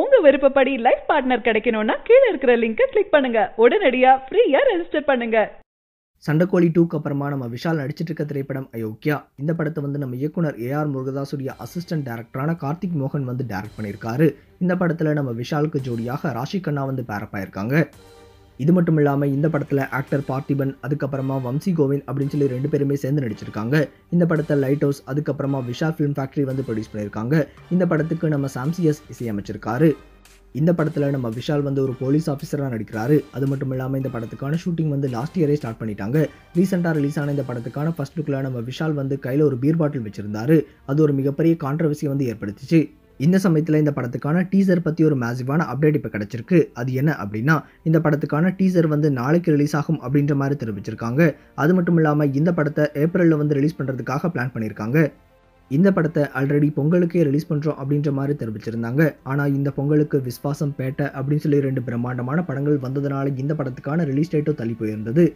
உங்க விருப்பப்படி life partner கிடைக்கணும்னா கீழே இருக்கிற லிங்கை கிளிக் பண்ணுங்க. உடனடியா ஃப்ரீயா ரெஜிஸ்டர் பண்ணுங்க. சண்டக்கோழி டூக்கு அப்புறமா நம்ம விஷால் நடிச்சிட்டு இருக்க திரைப்படம் அயோக்கியா. இந்த படத்தை வந்து நம்ம இயக்குனர் ஏஆர் முருகதாசுடைய அசிஸ்டன்ட் டேரக்டரான கார்த்திக் மோகன் வந்து டேரக்ட் பண்ணியிருக்காரு. இந்த படத்தில் நம்ம விஷாலுக்கு ஜோடியாக ராஷி கண்ணா வந்து பேரப்பாயிருக்காங்க இது மட்டும் இல்லாமல் இந்த படத்தில் ஆக்டர் பார்த்திபன் அதுக்கப்புறமா வம்சி கோவிந்த் அப்படின்னு சொல்லி ரெண்டு பேருமே சேர்ந்து நடிச்சிருக்காங்க. இந்த படத்தை லைட் ஹவுஸ் அதுக்கப்புறமா விஷால் ஃபிலிம் ஃபேக்ட்ரி வந்து ப்ரொடியூஸ் பண்ணியிருக்காங்க. இந்த படத்துக்கு நம்ம சாம்சியஸ் இசையமைச்சிருக்காரு. இந்த படத்தில் நம்ம விஷால் வந்து ஒரு போலீஸ் ஆஃபீஸராக நடிக்கிறாரு. அது மட்டும் இல்லாமல் இந்த படத்துக்கான ஷூட்டிங் வந்து லாஸ்ட் இயரே ஸ்டார்ட் பண்ணிட்டாங்க. ரீசெண்டாக ரிலீஸ் ஆன இந்த படத்துக்கான ஃபர்ஸ்ட் லுக்கில் நம்ம விஷால் வந்து கையில் ஒரு பீர் பாட்டில் வச்சிருந்தாரு. அது ஒரு மிகப்பெரிய கான்ட்ரவர்சியை வந்து ஏற்படுத்துச்சு. இந்த சமயத்தில் இந்த படத்துக்கான டீசர் பற்றி ஒரு மேசிவான அப்டேட் இப்போ கிடச்சிருக்கு. அது என்ன அப்படின்னா இந்த படத்துக்கான டீசர் வந்து நாளைக்கு ரிலீஸ் ஆகும் அப்படின்ற மாதிரி தெரிவிச்சிருக்காங்க. அது மட்டும் இல்லாமல் இந்த படத்தை ஏப்ரலில் வந்து ரிலீஸ் பண்ணுறதுக்காக பிளான் பண்ணியிருக்காங்க. இந்த படத்தை ஆல்ரெடி பொங்கலுக்கே ரிலீஸ் பண்ணுறோம் அப்படின்ற மாதிரி தெரிவிச்சிருந்தாங்க. ஆனால் இந்த பொங்கலுக்கு விஸ்வாசம் பேட்டை அப்படின்னு சொல்லி ரெண்டு பிரம்மாண்டமான படங்கள் வந்ததுனால இந்த படத்துக்கான ரிலீஸ் டேட்டும் தள்ளி போயிருந்தது.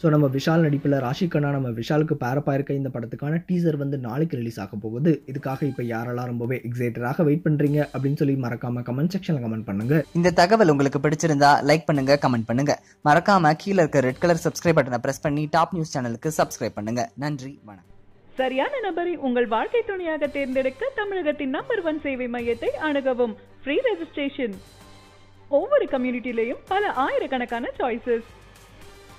ஸோ நம்ம விஷால் நடிப்பில் ராஷி கண்ணா நம்ம விஷாலுக்கு பேரப்பா இருக்க இந்த படத்துக்கான டீசர் வந்து நாளைக்கு ரிலீஸ் ஆக போகுது. இதுக்காக இப்போ யாரெல்லாம் ரொம்பவே எக்ஸைட்டடாக வெயிட் பண்ணுறீங்க அப்படின்னு சொல்லி மறக்காம கமெண்ட் செக்ஷனில் கமெண்ட் பண்ணுங்க. இந்த தகவல் உங்களுக்கு பிடிச்சிருந்தா லைக் பண்ணுங்க கமெண்ட் பண்ணுங்க. மறக்காம கீழே இருக்க ரெட் கலர் சப்ஸ்கிரைப் பட்டனை பிரஸ் பண்ணி டாப் நியூஸ் சேனலுக்கு சப்ஸ்கிரைப் பண்ணுங்க. நன்றி வணக்கம். சரியான நபரை உங்கள் வாழ்க்கை துணையாக தேர்ந்தெடுக்க தமிழகத்தின் நம்பர் ஒன் சேவை மையத்தை அணுகவும். ஃப்ரீ ரெஜிஸ்ட்ரேஷன் ஒவ்வொரு கம்யூனிட்டிலையும் பல ஆயிரக்கணக்கான சாய்ஸஸ்